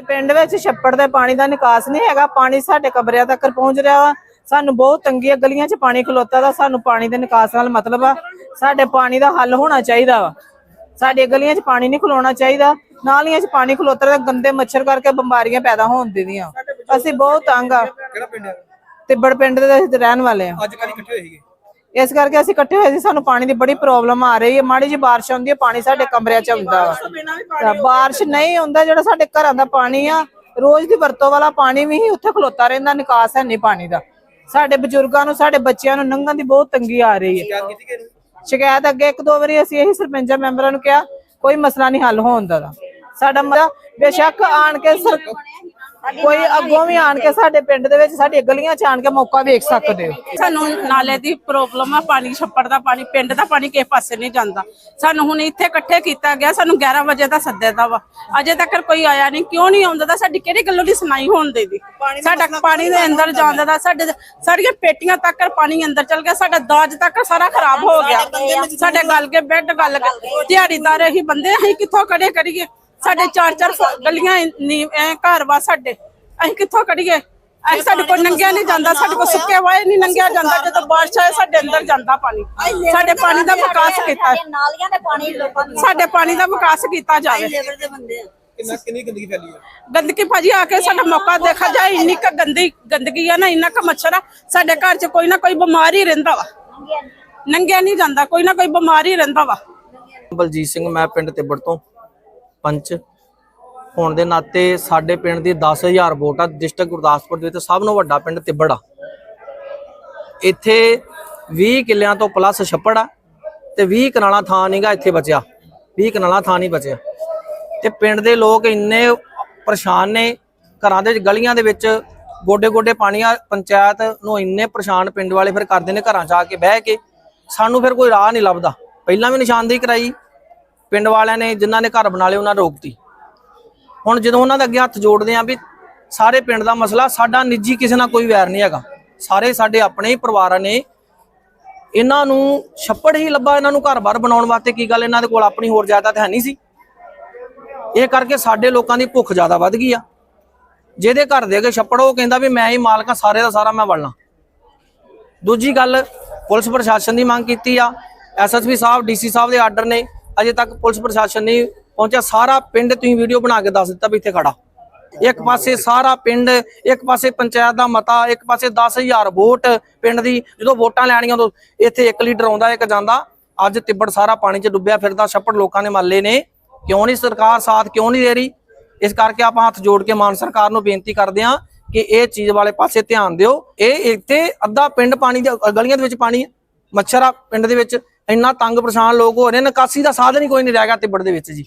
ਪਿੰਡ ਵਿੱਚ ਛੱਪੜ ਦੇ ਪਾਣੀ ਦਾ ਨਿਕਾਸ ਨਹੀਂ ਹੈਗਾ ਪਾਣੀ ਸਾਡੇ ਕਮਰਿਆਂ ਤੱਕ ਪਹੁੰਚ ਰਿਹਾ ਵਾ। ਸਾਨੂੰ ਬਹੁਤ ਤੰਗੀ ਆ ਗਲੀਆਂ 'ਚ ਪਾਣੀ ਖਲੋਤਾ ਦਾ ਸਾਨੂੰ ਪਾਣੀ ਦੇ ਨਿਕਾਸ ਨਾਲ ਮਤਲਬ ਆ। ਸਾਡੇ ਪਾਣੀ ਦਾ ਹੱਲ ਹੋਣਾ ਚਾਹੀਦਾ ਵਾ। ਸਾਡੇ ਗਲੀਆਂ 'ਚ ਪਾਣੀ ਨਹੀਂ ਖਲੋਣਾ ਚਾਹੀਦਾ। ਨਾਲੀਆਂ 'ਚ ਪਾਣੀ ਖਲੋਤਾ ਦਾ ਗੰਦੇ ਮੱਛਰ ਕਰਕੇ ਬਿਮਾਰੀਆਂ ਪੈਦਾ ਹੋਣ ਦੀਆਂ ਅਸੀਂ ਬਹੁਤ ਤੰਗ ਆ। ਕਿਹੜਾ ਪਿੰਡ ਹੈ ਤਿੱਬੜ ਪਿੰਡ ਦੇ ਅਸੀਂ ਰਹਿਣ ਵਾਲੇ ਆ। ਅੱਜ ਕੱਲ੍ਹ ਇਕੱਠੇ ਹੋਏ ਸੀਗੇ। ਇਸ ਕਰਕੇ ਅਸੀਂ ਇਕੱਠੇ ਹੋਏ ਸੀ ਸਾਨੂੰ ਪਾਣੀ ਦੀ ਬੜੀ ਪ੍ਰੋਬਲਮ ਆ ਰਹੀ ਹੈ। ਮਾੜੀ ਜੀ ਬਾਰਿਸ਼ ਆਉਂਦੀ ਹੈ ਪਾਣੀ ਸਾਡੇ ਕਮਰਿਆਂ 'ਚ ਆਉਂਦਾ ਵਾ ਤਾਂ ਬਾਰਿਸ਼ ਨਹੀਂ ਹੁੰਦਾ ਜਿਹੜਾ ਸਾਡੇ ਘਰਾਂ ਦਾ ਪਾਣੀ ਆ ਰੋਜ਼ ਦੀ ਵਰਤੋਂ ਵਾਲਾ ਪਾਣੀ ਵੀ ਹੀ ਉੱਥੇ ਖਲੋਤਾ ਰਹਿੰਦਾ ਨਿਕਾਸ ਹੈ ਨਹੀਂ ਪਾਣੀ ਦਾ। ਸਾਡੇ ਬਜ਼ੁਰਗਾਂ ਨੂੰ ਸਾਡੇ ਬੱਚਿਆਂ ਨੂੰ ਲੰਘਣ ਦੀ ਬਹੁਤ ਤੰਗੀ ਆ ਰਹੀ ਹੈ? ਸ਼ਿਕਾਇਤ ਅੱਗੇ ਇੱਕ ਦੋ ਵਾਰੀ ਅਸੀਂ ਇਹੀ ਸਰਪੰਚਾਂ ਮੈਂਬਰਾਂ ਨੂੰ ਕਿਹਾ ਕੋਈ ਮਸਲਾ ਨਹੀਂ ਹੱਲ ਹੋਣ ਦਾ। ਸਾਡਾ ਬੇਸ਼ੱਕ ਆਣ ਕੇ ਸਰ ਕੋਈ ਅੱਗੋਂ ਵੀ ਆਣ ਕੇ ਸਾਡੇ ਪਿੰਡ ਦੇ ਵਿੱਚ ਸਾਡੀ ਗਲੀਆਂ 'ਚ ਆਣ ਕੇ ਮੌਕਾ ਵੇਖ ਸਕਦੇ ਹੋ। ਸਾਨੂੰ ਨਾਲੇ ਦੀ ਪ੍ਰੋਬਲਮ ਆ ਪਾਣੀ ਛੱਪੜ ਦਾ ਪਾਣੀ ਪਿੰਡ ਦਾ ਪਾਣੀ ਕਿਸੇ ਪਾਸੇ ਨਹੀਂ ਜਾਂਦਾ। ਸਾਨੂੰ ਹੁਣ ਇੱਥੇ ਇਕੱਠੇ ਕੀਤਾ ਗਿਆ ਸਾਨੂੰ 11 ਵਜੇ ਦਾ ਸੱਦੇ ਦਾ ਵਾ। ਅਜੇ ਤੱਕ ਕੋਈ ਆਇਆ ਨਹੀਂ ਕਿਉਂ ਨਹੀਂ ਆਉਂਦਾ ਦਾ ਸਾਡੀ ਕਿਹੜੀ ਗੱਲੋਂ ਦੀ ਸੁਣਾਈ ਹੋਣ ਦੇ ਦੀ? ਸਾਡਾ ਪਾਣੀ ਦੇ ਅੰਦਰ ਜਾਂਦਾ ਦਾ ਸਾਡੇ ਸਾਡੀਆਂ ਪੇਟੀਆਂ ਤੱਕ ਪਾਣੀ ਅੰਦਰ ਚਲ ਗਿਆ ਸਾਡਾ ਦਾਜ ਤੱਕ ਸਾਰਾ ਖਰਾਬ ਹੋ ਗਿਆ। ਸਾਡੇ ਗਲ ਕੇ ਬੈੱਡ ਗਲ ਕੇ ਦਿਹਾੜੀਦਾਰ ਹੀ ਬੰਦੇ ਅਸੀਂ ਕਿੱਥੋਂ ਕੜੇ ਕਰੀਏ ਸਾਡੇ ਚਾਰ ਚਾਰ ਗਲੀਆਂ ਨੀ- ਐਂ ਘਰ ਵਾ ਸਾਡੇ। ਅਸੀਂ ਕਿੱਥੋਂ ਕਰੀਏ ਅਸੀਂ ਸਾਡੇ ਕੋਲ ਨੰਗਿਆ ਨਹੀਂ ਜਾਂਦਾ ਸਾਡੇ ਕੋਲ ਸੁੱਕੇ ਵਾਏ ਨਹੀਂ ਨੰਗਿਆ ਜਾਂਦਾ ਜਦੋਂ ਬਾਰਿਸ਼ ਆਏ ਸਾਡੇ ਅੰਦਰ ਜਾਂਦਾ ਪਾਣੀ। ਸਾਡੇ ਪਾਣੀ ਦਾ ਵਿਕਾਸ ਕੀਤਾ। ਨਾਲੀਆਂ ਦੇ ਪਾਣੀ ਲੋਕਾਂ ਦੀ ਸਾਡੇ ਪਾਣੀ ਦਾ ਵਿਕਾਸ ਕੀਤਾ ਜਾਵੇ। ਲੇਬਰ ਦੇ ਬੰਦੇ ਆ। ਕਿੰਨਾ ਕਿੰਨੀ ਗੰਦਗੀ ਫੈਲੀ ਗੰਦਗੀ ਭਾਜੀ ਆ ਕੇ ਸਾਡਾ ਮੌਕਾ ਦੇਖਾ ਜਾਏ ਇੰਨੀ ਕ ਗੰਦੀ ਗੰਦਗੀ ਆ ਨਾ ਇੰਨਾ ਕ ਮੱਛਰ ਆ ਸਾਡੇ ਘਰ 'ਚ ਕੋਈ ਨਾ ਕੋਈ ਬਿਮਾਰ ਹੀ ਰਹਿੰਦਾ ਵਾ। ਨੰਗਿਆ ਨਹੀਂ ਜਾਂਦਾ ਕੋਈ ਨਾ ਕੋਈ ਬਿਮਾਰ ਹੀ ਰਹਿੰਦਾ ਵਾ। ਬਲਜੀਤ ਸਿੰਘ ਮੈਂ ਪਿੰਡ ਤਿੱਬੜ ਤੋਂ। ਪੰਚ ਹੋਣ ਦੇ ਨਾਤੇ ਸਾਡੇ ਪਿੰਡ ਦੀ 10000 ਵੋਟ ਆ, ਡਿਸਟ੍ਰਿਕਟ ਗੁਰਦਾਸਪੁਰ ਦੇ ਵਿੱਚ ਸਭ ਤੋਂ ਵੱਡਾ ਪਿੰਡ ਤਿੱਬੜ ਆ। ਇੱਥੇ 20 ਕਿੱਲਿਆਂ ਤੋਂ ਪਲੱਸ ਛੱਪੜ ਆ ਤੇ 20 ਕਨਾਲਾ ਥਾਂ ਨਹੀਂਗਾ ਇੱਥੇ ਬਚਿਆ। 20 ਕਨਾਲਾ ਥਾਂ ਨਹੀਂ ਬਚਿਆ। ਤੇ ਪਿੰਡ ਦੇ ਲੋਕ ਇੰਨੇ ਪਰੇਸ਼ਾਨ ਨੇ, ਘਰਾਂ ਦੇ ਗਲੀਆਂ ਦੇ ਵਿੱਚ ਗੋਡੇ ਗੋਡੇ ਪਾਣੀ ਆ, ਪੰਚਾਇਤ ਨੂੰ ਇੰਨੇ ਪਰੇਸ਼ਾਨ ਪਿੰਡ ਵਾਲੇ ਫਿਰ ਕਰਦੇ ਨੇ ਘਰਾਂ 'ਚ ਆ ਕੇ ਬਹਿ ਕੇ। ਸਾਨੂੰ ਫਿਰ ਕੋਈ ਰਾਹ ਨਹੀਂ ਲੱਭਦਾ। ਪਹਿਲਾਂ ਵੀ ਨਿਸ਼ਾਨਦੇਹੀ ਕਰਾਈ ਪਿੰਡ ਵਾਲਿਆਂ ਨੇ, ਜਿਨ੍ਹਾਂ ਨੇ ਘਰ ਬਣਾ ਲਏ, ਉਹਨਾਂ ਰੋਕਤੀ ਹੁਣ ਜਦੋਂ ਉਹਨਾਂ ਦੇ ਅੱਗੇ ਹੱਥ ਜੋੜਦੇ ਆ ਵੀ ਸਾਰੇ ਪਿੰਡ ਦਾ ਮਸਲਾ, ਸਾਡਾ ਨਿੱਜੀ ਕਿਸੇ ਨਾਲ ਕੋਈ ਵੈਰ ਨਹੀਂ ਹੈਗਾ। ਸਾਰੇ ਸਾਡੇ ਆਪਣੇ ਹੀ ਪਰਿਵਾਰਾਂ ਨੇ। ਇਹਨਾਂ ਨੂੰ ਛੱਪੜ ਹੀ ਲੱਭਾ ਇਹਨਾਂ ਨੂੰ ਘਰ-ਬਾਰ ਬਣਾਉਣ ਵਾਸਤੇ। ਕੀ ਗੱਲ, ਇਹਨਾਂ ਦੇ ਕੋਲ ਆਪਣੀ ਹੋਰ ਜਾਇਦਾਦ ਹੈ ਨਹੀਂ ਸੀ। ਇਹ ਕਰਕੇ ਸਾਡੇ ਲੋਕਾਂ ਦੀ ਭੁੱਖ ਜ਼ਿਆਦਾ ਵੱਧ ਗਈ ਆ। ਜਿਹਦੇ ਘਰ ਦੇ ਅੱਗੇ ਛੱਪੜ, ਉਹ ਕਹਿੰਦਾ ਵੀ ਮੈਂ ਹੀ ਮਾਲਕ ਹਾਂ ਸਾਰੇ ਦਾ ਸਾਰਾ ਮੈਂ ਵੜਨਾ। ਦੂਜੀ ਗੱਲ, ਪੁਲਿਸ ਪ੍ਰਸ਼ਾਸਨ ਦੀ ਮੰਗ ਕੀਤੀ ਆ। ਐਸਐਸਪੀ ਸਾਹਿਬ, ਡੀਸੀ ਸਾਹਿਬ ਦੇ ਆਰਡਰ ਨੇ। ਅਜੇ ਤੱਕ ਪੁਲਿਸ ਪ੍ਰਸ਼ਾਸਨ ਨਹੀਂ ਪਹੁੰਚਿਆ। ਸਾਰਾ ਪਿੰਡ ਤੁਸੀਂ ਵੀਡੀਓ ਬਣਾ ਕੇ ਦੱਸ ਦਿੱਤਾ ਵੀ ਇੱਥੇ ਖੜਾ। ਇੱਕ ਪਾਸੇ ਸਾਰਾ ਪਿੰਡ, ਇੱਕ ਪਾਸੇ ਪੰਚਾਇਤ ਦਾ ਮਤਾ, ਇੱਕ ਪਾਸੇ 10000 ਵੋਟ ਪਿੰਡ ਦੀ। ਜਦੋਂ ਵੋਟਾਂ ਲੈਣੀਆਂ ਉਦੋਂ ਇੱਥੇ ਇੱਕ ਲੀਡਰ ਆਉਂਦਾ, ਇੱਕ ਜਾਂਦਾ। ਅੱਜ ਤਿੱਬੜ ਸਾਰਾ ਪਾਣੀ 'ਚ ਡੁੱਬਿਆ, ਫਿਰਦਾ, ਛੱਪੜ ਲੋਕਾਂ ਨੇ ਮੱਲੇ ਨੇ। ਕਿਉਂ ਨਹੀਂ ਸਰਕਾਰ ਸਾਥ, ਕਿਉਂ ਨਹੀਂ ਦੇ ਰਹੀ? ਇਸ ਕਰਕੇ ਆਪਾਂ ਹੱਥ ਜੋੜ ਕੇ ਮਾਨ ਸਰਕਾਰ ਨੂੰ ਬੇਨਤੀ ਕਰਦੇ ਹਾਂ ਕਿ ਇਹ ਚੀਜ਼ ਵਾਲੇ ਪਾਸੇ ਧਿਆਨ ਦਿਓ। ਇਹ ਇੱਥੇ ਅੱਧਾ ਪਿੰਡ ਪਾਣੀ ਦੇ, ਗਲੀਆਂ ਦੇ ਵਿੱਚ ਪਾਣੀ ਹੈ, ਮੱਛਰ ਆ ਪਿੰਡ ਦੇ ਵਿੱਚ। ਇੰਨਾ ਤੰਗ ਪਰੇਸ਼ਾਨ ਲੋਕ ਹੋ ਰਹੇ ਨੇ, ਨਿਕਾਸੀ ਦਾ ਸਾਧਨ ਹੀ ਕੋਈ ਨਹੀਂ ਰਹਿ ਗਿਆ ਤਿੱਬੜ ਦੇ ਵਿੱਚ ਜੀ।